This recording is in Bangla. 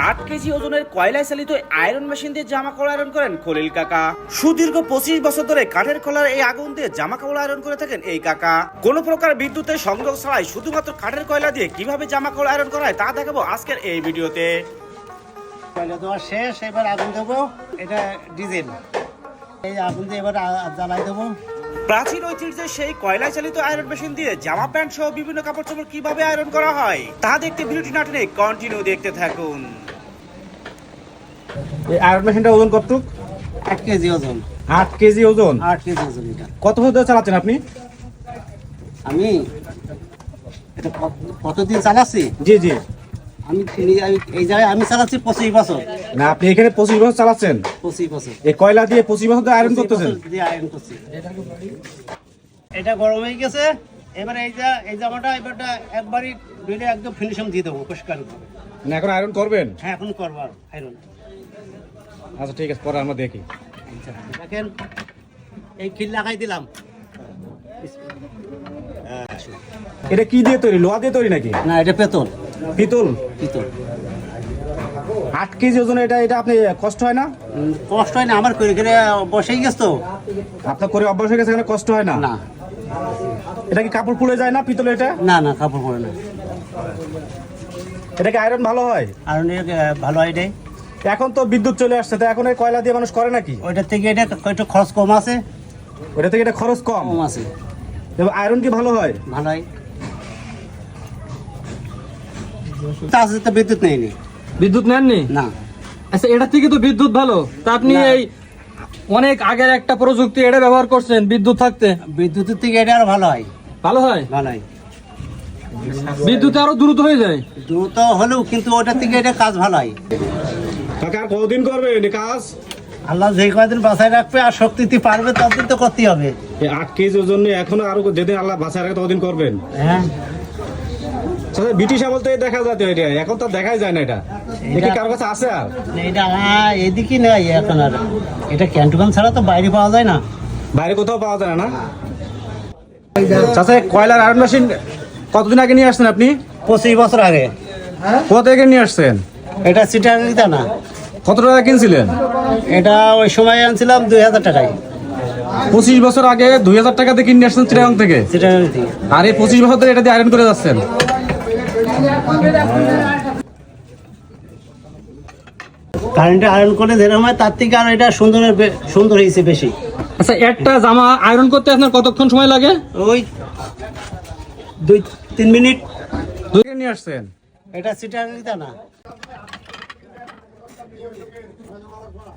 আট কেজি ওজনের কয়লায় চালিত আয়রন মেশিন দিয়ে জামা কাপড় আয়রন করেন খলিল কাকা। সুদীর্ঘ পঁচিশ বছর ধরে কাঠের কলার এই আগুন দিয়ে জামা কাপড় আয়রন করে থাকেন এই কাকা। কোন প্রকার বিদ্যুতের সংযোগ ছাড়াই শুধুমাত্র কাঠের কয়লা দিয়ে কীভাবে জামা কাপড় আয়রন করা হয় তা দেখাবো আজকের এই ভিডিওতে। কয়লা দেওয়া শেষ এবার আগুন দেবো। এটা ডিজেল। এই আগুন দিয়ে এবার জ্বালাই দেবো। প্রাচীন ঐতিহ্যের সেই কয়লায় চালিত আয়রন মেশিন দিয়ে জামা প্যান্ট সহ বিভিন্ন কাপড় চোপড় কীভাবে আয়রন করা হয় তা দেখতে ভিডিওটি না টেনে কন্টিনিউ দেখতে থাকুন। এই আয়রন মেশিনটা ওজন কতটুক? আট কেজি ওজন। আট কেজি ওজন। আট কেজি ওজন এটা। কত বছর ধরে চালাচ্ছেন আপনি? আমি এটা কতদিন চালাচ্ছি? জি জি। আমি আমি এই জায়গায় আমি চালাচ্ছি পঁচিশ বছর। না আপনি এখানে পঁচিশ বছর চালাচ্ছেন? পঁচিশ বছর। এই কয়লা দিয়ে পঁচিশ বছর ধরে আয়রন করতেছেন? আয়রন করছি। এটা গরম হয়ে গেছে। এবার এই যা এই জামাটা এবারটা একবারই ধুলে একদম ফিনিশিং দিয়ে দেবো পরিষ্কার করে। না এখন আয়রন করবেন? হ্যাঁ এখন করব আয়রন। আচ্ছা ঠিক আছে পরে আমরা দেখি। দেখেন এই খিল লাগাই দিলাম। এটা কি দিয়ে তৈরি? লোহা দিয়ে তৈরি নাকি? না এটা পেতল। পিতল? পিতল। আট কেজি ওজন এটা এটা আপনি কষ্ট হয় না? কষ্ট হয় না আমার করে করে বসেই গেছে। তো আপনার করে অভ্যাস হয়ে গেছে এখানে কষ্ট হয় না? না। এটা কি কাপড় পুড়ে যায় না পিতল এটা? না না কাপড় পরে না। এটা কি আয়রন ভালো হয়? আহ, ভালো এটাই। এখন তো বিদ্যুৎ চলে আসছে তো এখন এই কয়লা দিয়ে মানুষ করে নাকি? ওইটার থেকে এটা একটু খরচ কম আছে। ওটা থেকে এটা খরচ কম? কম আছে। এবং আয়রন কি ভালো হয়? ভালোই তা আছে তো বিদ্যুৎ নেই বিদ্যুৎ নেননি? না। আচ্ছা এটা থেকে তো বিদ্যুৎ ভালো। তা আপনি এই অনেক আগের একটা প্রযুক্তি এটা ব্যবহার করছেন বিদ্যুৎ থাকতে। বিদ্যুতের থেকে এটা আরও ভালো হয়। ভালো হয়? ভালোই বিদ্যুৎ আরও দ্রুত হয়ে যায়। দ্রুত হলেও কিন্তু ওটার থেকে এটা কাজ ভালো হয়। কাকা আর কতদিন করবেন কাজ? আল্লাহ যে কয়দিন বাঁচায় রাখবে আর শক্তিতে পারবে ততদিন তো করতেই হবে। এই আট কেজি ওজন নিয়ে এখনও আরও যেদিন আল্লাহ বাঁচায় রাখে ততদিন করবেন। হ্যাঁ। আচ্ছা, ব্রিটিশ আমল তো দেখা যেত এটা। এখন তো দেখাই যায় না এটা। এটা কারও কাছে আছে আর? এটা এদিকে নেই এখন আর। এটা ক্যান্টুগান ছাড়া তো বাইরে পাওয়া যায় না। বাইরে কোথাও পাওয়া যায় না? চাচা কয়লার আয়রন মেশিন কতদিন আগে নিয়ে আসছেন আপনি? পঁচিশ বছর আগে। কোথা থেকে নিয়ে আসছেন? এটা সিটারিটা না কত টাকা কিনছিলেন? এটা ওই সময় আনছিলাম দুই হাজার টাকায়। পঁচিশ বছর আগে দুই হাজার টাকা দিয়ে কিনে আসছেন চিটাগাং থেকে? আর এই পঁচিশ বছর ধরে এটা দিয়ে আয়রন করে যাচ্ছেন? কারেন্টে আয়রন করে যেরকম হয় তার থেকে আর এটা সুন্দর সুন্দর হয়েছে বেশি। আচ্ছা একটা জামা আয়রন করতে আপনার কতক্ষণ সময় লাগে? ওই দুই তিন মিনিট। দুই নিয়ে আসছেন? এটা সিটারিটা না Hadi bakalım.